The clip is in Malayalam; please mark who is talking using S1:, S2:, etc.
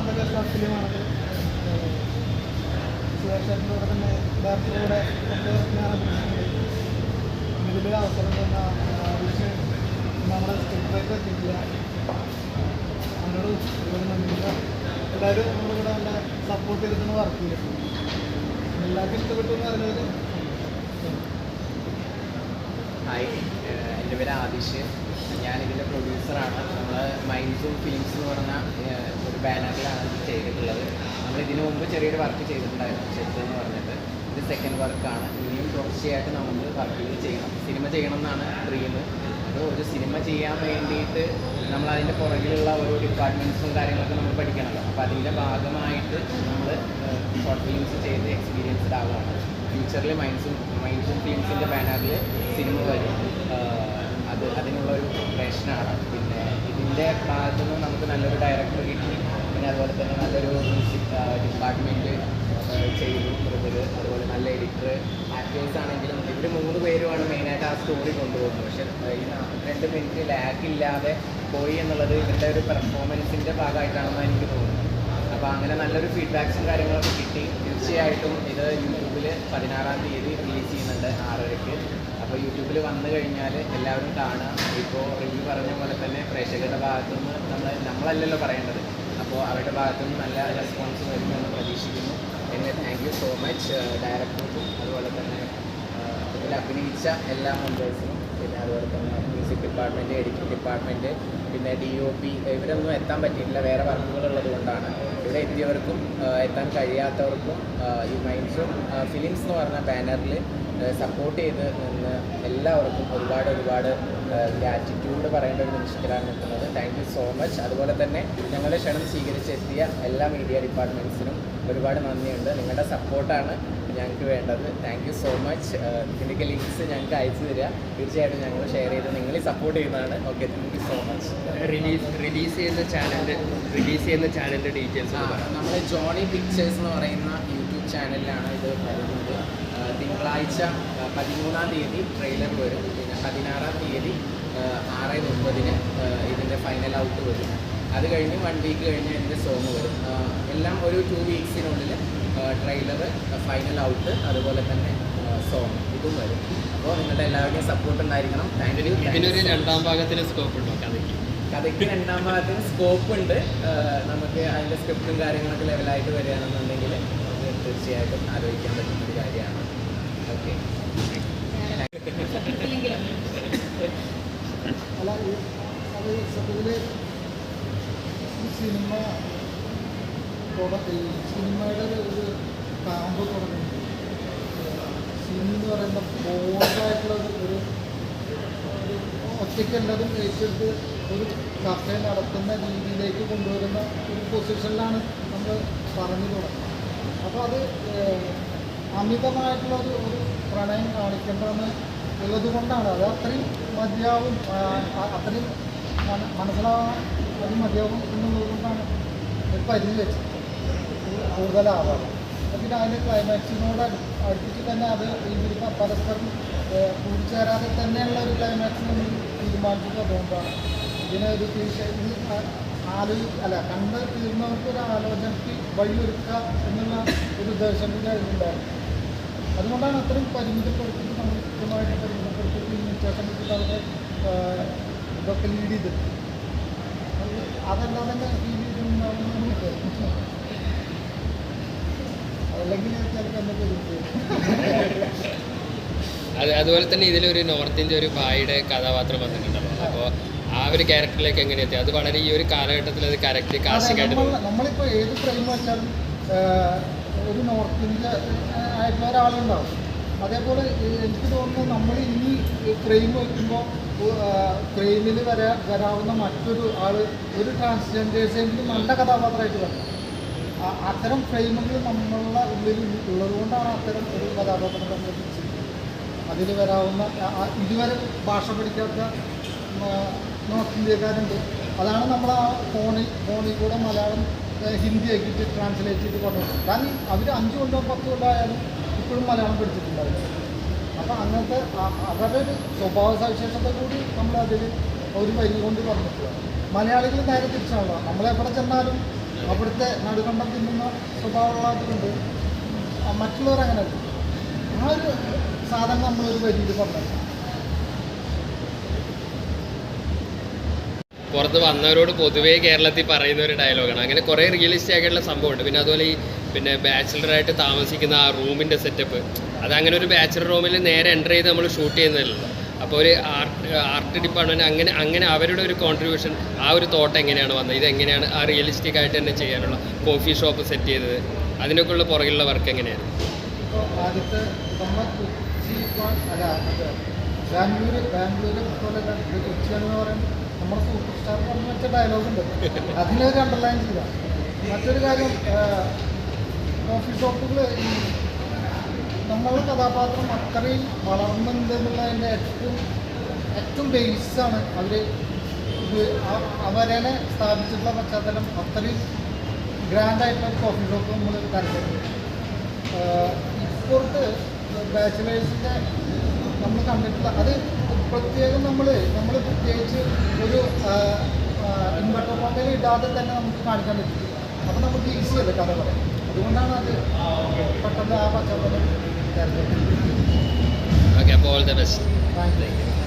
S1: എന്തൊക്കെ ഷോർട്ട് ഫിലിമാണത് സുരേഷേട്ടന്റെ തന്നെ ഡയറക്ടറിലൂടെ ഞാൻ ഇതിലൊരു അവസരം തന്ന നമ്മുടെ സ്ക്രിപ്റ്റ് റൈറ്റർ എത്തിയിട്ടില്ല. അവരോട് ഒരുപാട് നന്ദിയില്ല എല്ലാവരും കൂടെ നല്ല സപ്പോർട്ട് ചെയ്തിട്ടാണ് വർക്ക് ചെയ്തിട്ടുണ്ട് എല്ലാവർക്കും ഇഷ്ടപ്പെട്ടു എന്ന് പറഞ്ഞത്
S2: ഹായ് എന്റെ പേര് ആദിഷ് ഞാനിതിന്റെ പ്രൊഡ്യൂസറാണ് നമ്മൾ മൈൻഡ്സും ഫിലിംസ് എന്ന് പറഞ്ഞ ഒരു ബാനറിലാണ് ഇത് ചെയ്തിട്ടുള്ളത്. നമ്മൾ ഇതിനു മുമ്പ് ചെറിയൊരു വർക്ക് ചെയ്തിട്ടുണ്ടായിരുന്നു ചെറുത് എന്ന് പറഞ്ഞിട്ട്. ഇത് സെക്കൻഡ് വർക്കാണ് ഇനിയും തുടർച്ചയായിട്ട് നമുക്ക് വർക്കുകൾ ചെയ്യണം. സിനിമ ചെയ്യണം എന്നാണ് ഡ്രീം അപ്പോൾ ഒരു സിനിമ ചെയ്യാൻ വേണ്ടിയിട്ട് നമ്മൾ അതിന്റെ പുറകിലുള്ള ഓരോ ഡിപ്പാർട്ട്മെന്റ്സും കാര്യങ്ങളൊക്കെ നമ്മൾ പഠിക്കണമല്ലോ അപ്പോൾ അതിന്റെ ഭാഗമായിട്ട് നമ്മൾ ഷോർട്ട് ഫിലിംസ് ചെയ്ത് എക്സ്പീരിയൻസ്ഡ് ആവുകയാണ്. ഫ്യൂച്ചറിൽ മൈൻഡ്സും മൈൻഡ്സും ഫിലിംസിന്റെ ബാനറിൽ സിനിമ വരും. അത് അതിനുള്ള ഒരു പ്രിപ്പറേഷനാണ് പിന്നെ ഇതിന്റെ ഭാഗത്തു നിന്ന് നമുക്ക് നല്ലൊരു ഡയറക്ടർ കിട്ടി. പിന്നെ അതുപോലെ തന്നെ നല്ലൊരു മ്യൂസിക് ഡിപ്പാർട്ട്മെന്റ് ചെയ്തു മൃദുൽ അതുപോലെ നല്ല എഡിറ്റർ ആക്ടേഴ്സ് ആണെങ്കിലും ഇവർ മൂന്ന് പേരുമാണ് മെയിനായിട്ട് ആ സ്റ്റോറി കൊണ്ടുപോകുന്നത്. പക്ഷെ ഈ നാൽപ്പത്തിരണ്ട് മിനിറ്റ് ലാഗ് ഇല്ലാതെ പോയി എന്നുള്ളത് ഇവരുടെ ഒരു പെർഫോമൻസിന്റെ ഭാഗമായിട്ടാണെന്ന് എനിക്ക് തോന്നുന്നു അപ്പോൾ അങ്ങനെ നല്ലൊരു ഫീഡ്ബാക്സും കാര്യങ്ങളൊക്കെ കിട്ടി. തീർച്ചയായിട്ടും ഇത് യൂട്യൂബിൽ പതിനാറാം തീയതി റിലീസ് ചെയ്യുന്നുണ്ട് ആറരയ്ക്ക്. അപ്പോൾ യൂട്യൂബിൽ വന്നു കഴിഞ്ഞാൽ എല്ലാവരും കാണുക. ഇപ്പോൾ റിവ്യൂ പറഞ്ഞ പോലെ തന്നെ പ്രേക്ഷകരുടെ ഭാഗത്തുനിന്ന് നമ്മൾ നമ്മളല്ലല്ലോ പറയേണ്ടത്. അപ്പോൾ അവരുടെ ഭാഗത്തുനിന്ന് നല്ല റെസ്പോൺസ് വരുമെന്ന് പ്രതീക്ഷിക്കുന്നു. എന്നെ താങ്ക് യു സോ മച്ച് ഡയറക്ടർക്കും അതുപോലെ തന്നെ ഇതിൽ അഭിനയിച്ച എല്ലാ മെമ്പേഴ്സിനും പിന്നെ അതുപോലെ തന്നെ മ്യൂസിക് ഡിപ്പാർട്ട്മെന്റ് എഡിറ്റിംഗ് ഡിപ്പാർട്ട്മെന്റ് പിന്നെ ഡി ഒ പി ഇവരൊന്നും എത്താൻ പറ്റിയിട്ടില്ല. വേറെ വർക്കുകൾ ഉള്ളത് കൊണ്ടാണ്. ഇവിടെ എത്തിയവർക്കും എത്താൻ കഴിയാത്തവർക്കും ഈ മൈൻഡ്സും ഫിലിംസ് എന്ന് പറഞ്ഞ ബാനറിൽ സപ്പോർട്ട് ചെയ്ത് നിന്ന് എല്ലാവർക്കും ഒരുപാട് ഒരുപാട് ഗ്രാറ്റിറ്റ്യൂഡ് പറയേണ്ട ഒരു നിമിഷത്തിലാണ് നിൽക്കുന്നത്. താങ്ക് യു സോ മച്ച് അതുപോലെ തന്നെ ഞങ്ങളുടെ ക്ഷണം സ്വീകരിച്ചെത്തിയ എല്ലാ മീഡിയ ഡിപ്പാർട്ട്മെന്റ്സിനും ഒരുപാട് നന്ദിയുണ്ട്. നിങ്ങളുടെ സപ്പോർട്ടാണ് ഞങ്ങൾക്ക് വേണ്ടത്. താങ്ക് യു സോ മച്ച് ഇതിന്റെയൊക്കെ ലിങ്ക്സ് ഞങ്ങൾക്ക് അയച്ചു തരിക. തീർച്ചയായിട്ടും ഞങ്ങൾ ഷെയർ ചെയ്ത് നിങ്ങൾ സപ്പോർട്ട് ചെയ്യുന്നതാണ്. Okay thank you so much
S3: release release ചെയ്യുന്ന ചാനൽ റിലീസ് ചെയ്യുന്ന ചാനലിന്റെ ഡീറ്റെയിൽസ്
S2: നമ്മൾ ജോണി പിക്ചേഴ്സ് എന്ന് പറയുന്ന യൂട്യൂബ് ചാനലിലാണ് ഇത് വരുന്നത്. ആ, തിങ്കളാഴ്ച ആ, പതിമൂന്നാം തീയതി ട്രെയിലർ വരും. പിന്നെ പതിനാറാം തീയതി ആ, ആറ് മുപ്പതിന് ഇതിന്റെ ഫൈനൽ ഔട്ട് വരും. അത് കഴിഞ്ഞ് വൺ വീക്ക് കഴിഞ്ഞ് എന്റെ സോങ് വരും. എല്ലാം ഒരു ടു വീക്സിനുള്ളിൽ ട്രെയിലർ ഫൈനൽ ഔട്ട് അതുപോലെ തന്നെ സോങ് ഇതും വരും. അപ്പോൾ നിങ്ങളുടെ എല്ലാവരുടെയും സപ്പോർട്ട് ഉണ്ടായിരിക്കണം. താങ്ക് യു
S3: ഇതിനൊരു രണ്ടാം ഭാഗത്തിന് സ്കോപ്പ് ഉണ്ടോ? കഥയ്ക്ക്.
S2: കഥയ്ക്ക് രണ്ടാം ഭാഗത്തിന് സ്കോപ്പ് ഉണ്ട്. നമുക്ക് അതിന്റെ സ്ക്രിപ്റ്റും കാര്യങ്ങളൊക്കെ ലെവലായിട്ട് വരികയാണെന്നുണ്ടെങ്കിൽ നമുക്ക് തീർച്ചയായിട്ടും ആലോചിക്കാൻ പറ്റുന്ന ഒരു കാര്യമാണ്. ഓക്കെ
S1: അല്ല അത് സത്യത്തിൽ ഈ സിനിമ തുട- ഈ സിനിമയുടെ ഒരു കാമ്പ് തുടങ്ങുന്നത് സിനിമ എന്ന് പറയുന്ന ബോൾഡായിട്ടുള്ള ഒരു ഒരു ഒറ്റയ്ക്ക് എല്ലാതും ഏറ്റെടുത്ത് ഒരു കഫ നടത്തുന്ന രീതിയിലേക്ക് കൊണ്ടുവരുന്ന ഒരു പൊസിഷനിലാണ് നമ്മൾ പറഞ്ഞു തുടങ്ങുന്നത്. അപ്പോൾ അത് അമിതമായിട്ടുള്ള ഒരു ഒരു പ്രണയം കാണിക്കേണ്ടതെന്ന് ഉള്ളത് കൊണ്ടാണ് അത് അത്രയും മതിയാവും അത്രയും മന- മനസ്സിലാവാൻ അത് മതിയാവും എന്നുള്ളത് കൊണ്ടാണ് പരിധി വെച്ചത് കൂടുതലാവാറ്. പിന്നെ അതിന്റെ ക്ലൈമാക്സിനോട് അടുപ്പിച്ച് തന്നെ അത് ഇവർ പരസ്പരം കൂടിച്ചേരാതെ തന്നെയുള്ള ഒരു ക്ലൈമാക്സ് നമ്മൾ തീരുമാനിച്ചത് അതുകൊണ്ടാണ് ഇതിനെ ഒരു തീർച്ച ഇത് ആ- ആലോചി അല്ല കണ്ട് തീർന്നവർക്ക് ഒരു ആലോചനയ്ക്ക് വഴിയൊരുക്കുക എന്നുള്ള ഒരു ഉദ്ദേശം കൂടി അതിലുണ്ടായിരുന്നു. അതുകൊണ്ടാണ് അത്രയും പരിമിതപ്പെടുത്തിയിട്ട് നമ്മൾ കൃത്യമായിട്ട് പരിമിതപ്പെടുത്തിയിട്ട് ഈ വ്യത്യാസം വെച്ചിട്ട് അവരെ ഇതൊക്കെ ലീഡ് ചെയ്തിട്ടുണ്ട് അതല്ലാതെ തന്നെ ഫീൽ ചെയ്തിട്ടുണ്ടാവുന്ന
S3: അത് അതുപോലെ തന്നെ ഇതിലൊരു നോർത്ത് ഇന്ത്യ ഒരു ഭായിയുടെ കഥാപാത്രം വന്നിട്ടുണ്ടല്ലോ. അപ്പോൾ ആ ഒരു ക്യാരക്ടറിലേക്ക് എങ്ങനെ എത്തി? അത് വളരെ ഈ ഒരു കാലഘട്ടത്തിൽ അത് കറക്റ്റ് കാശിക്കായിട്ട്.
S1: നമ്മളിപ്പോൾ ഏത് ഫ്രെയിം വെച്ചാലും ഒരു നോർത്ത് ഇന്ത്യ ആയിട്ടുള്ള ഒരാളുണ്ടാവും. അതേപോലെ എനിക്ക് തോന്നുന്നു നമ്മൾ ഇനി ഫ്രെയിം വയ്ക്കുമ്പോൾ ഫ്രെയിമിൽ വരാ വരാവുന്ന മറ്റൊരു ആൾ ഒരു ട്രാൻസ്ജെൻഡേഴ്സെങ്കിലും നല്ല കഥാപാത്രമായിട്ട് വരണം. അത്തരം ഫ്രെയിമുകൾ നമ്മളുടെ ഉള്ളിൽ ഉള്ളതുകൊണ്ടാണ് അത്തരം ഒരു കഥാപാത്രം നമ്മൾ അതിൽ വരാവുന്ന ഇതുവരെ ഭാഷ പഠിക്കാത്ത നോർത്ത് ഇന്ത്യക്കാരുണ്ട്. അതാണ് നമ്മൾ ആ ഫോണിൽ ഫോണിൽ കൂടെ മലയാളം ഹിന്ദി ആക്കിയിട്ട് ട്രാൻസ്ലേറ്റ് ചെയ്ത് കൊണ്ടുപോകുന്നത് കാരണം അവർ അഞ്ച് കൊണ്ടോ പത്ത് കൊണ്ടോ ആയാലും ഇപ്പോഴും മലയാളം പഠിച്ചിട്ടുണ്ടാവില്ല. അപ്പോൾ അങ്ങനത്തെ അവരുടെ ഒരു സ്വഭാവ സവിശേഷത കൂടി നമ്മൾ അതിൽ ഒരു വരി കൊണ്ട് പറഞ്ഞിട്ടുള്ളത്. മലയാളികൾ നേരെ തിരിച്ചാണല്ലോ. നമ്മളെവിടെ ചെന്നാലും അവിടുത്തെ നടുകണ്ടം തിന്നുന്ന സ്വഭാവമുള്ളതുകൊണ്ട് മറ്റുള്ളവർ അങ്ങനെ. ആ ഒരു സാധനം നമ്മളൊരു വരിയിൽ പറഞ്ഞു
S3: പുറത്ത് വന്നവരോട് പൊതുവേ കേരളത്തിൽ പറയുന്ന ഒരു ഡയലോഗാണ് അങ്ങനെ കുറേ റിയലിസ്റ്റിക് ആയിട്ടുള്ള സംഭവമുണ്ട്. പിന്നെ അതുപോലെ ഈ പിന്നെ ബാച്ചിലറായിട്ട് താമസിക്കുന്ന ആ റൂമിന്റെ സെറ്റപ്പ് അത് അങ്ങനെ ഒരു ബാച്ചിലർ റൂമിൽ നേരെ എന്റർ ചെയ്ത് നമ്മൾ ഷൂട്ട് ചെയ്യുന്നതല്ലോ അപ്പോൾ ഒരു ആർട്ട് ആർട്ട് ഡിപ്പാർട്ട്മെന്റ് അങ്ങനെ അങ്ങനെ അവരുടെ ഒരു കോൺട്രിബ്യൂഷൻ ആ ഒരു തോട്ട് എങ്ങനെയാണ് വന്നത്? ഇത് എങ്ങനെയാണ് ആ റിയലിസ്റ്റിക് ആയിട്ട് തന്നെ ചെയ്യാനുള്ള കോഫി ഷോപ്പ് സെറ്റ് ചെയ്തത്? അതിനൊക്കെയുള്ള പുറകിലുള്ള വർക്ക് എങ്ങനെയാണ്?
S1: ആദ്യത്തെ ബാംഗ്ലൂർ ബാംഗ്ലൂർ പോലെ കൊച്ചിയാണെന്ന് പറയുമ്പോൾ നമ്മുടെ സൂപ്പർ സ്റ്റാർ പറഞ്ഞു വെച്ച ഡയലോഗ് ഉണ്ട്. അതിനൊരു അണ്ടർലൈൻ ചെയ്ത. മറ്റൊരു കാര്യം കോഫി ഷോപ്പുകൾ ഈ നമ്മളുടെ കഥാപാത്രം അത്രയും വളർന്നുണ്ട് എന്നുള്ളതിന്റെ ഏറ്റവും ഏറ്റവും ബേസാണ് അവർ ഇത് അവരനെ അവരെ സ്ഥാപിച്ചിട്ടുള്ള പശ്ചാത്തലം അത്രയും ഗ്രാൻഡായിട്ടുള്ള കോഫി ഷോപ്പ് നമ്മൾ കരുതുന്നത് ഇപ്പോഴത്തെ ബാച്ചിലേഴ്സിന്റെ നമ്മൾ കണ്ടിട്ടുള്ള അത് പ്രത്യേകം നമ്മൾ നമ്മൾ പ്രത്യേകിച്ച് ഒരു ഇൻവെർട്ടർ മൊബൈൽ ഇടാതെ തന്നെ നമുക്ക് കാണിക്കാൻ പറ്റും. അപ്പോൾ നമുക്ക് ഈസി അല്ലേ കഥ പറയാം അതുകൊണ്ടാണ് അത് പെട്ടെന്ന് ആ പശ്ചാത്തലം കരുതുന്നത്
S3: ഓക്കെ അപ്പോൾ all the best
S1: thank you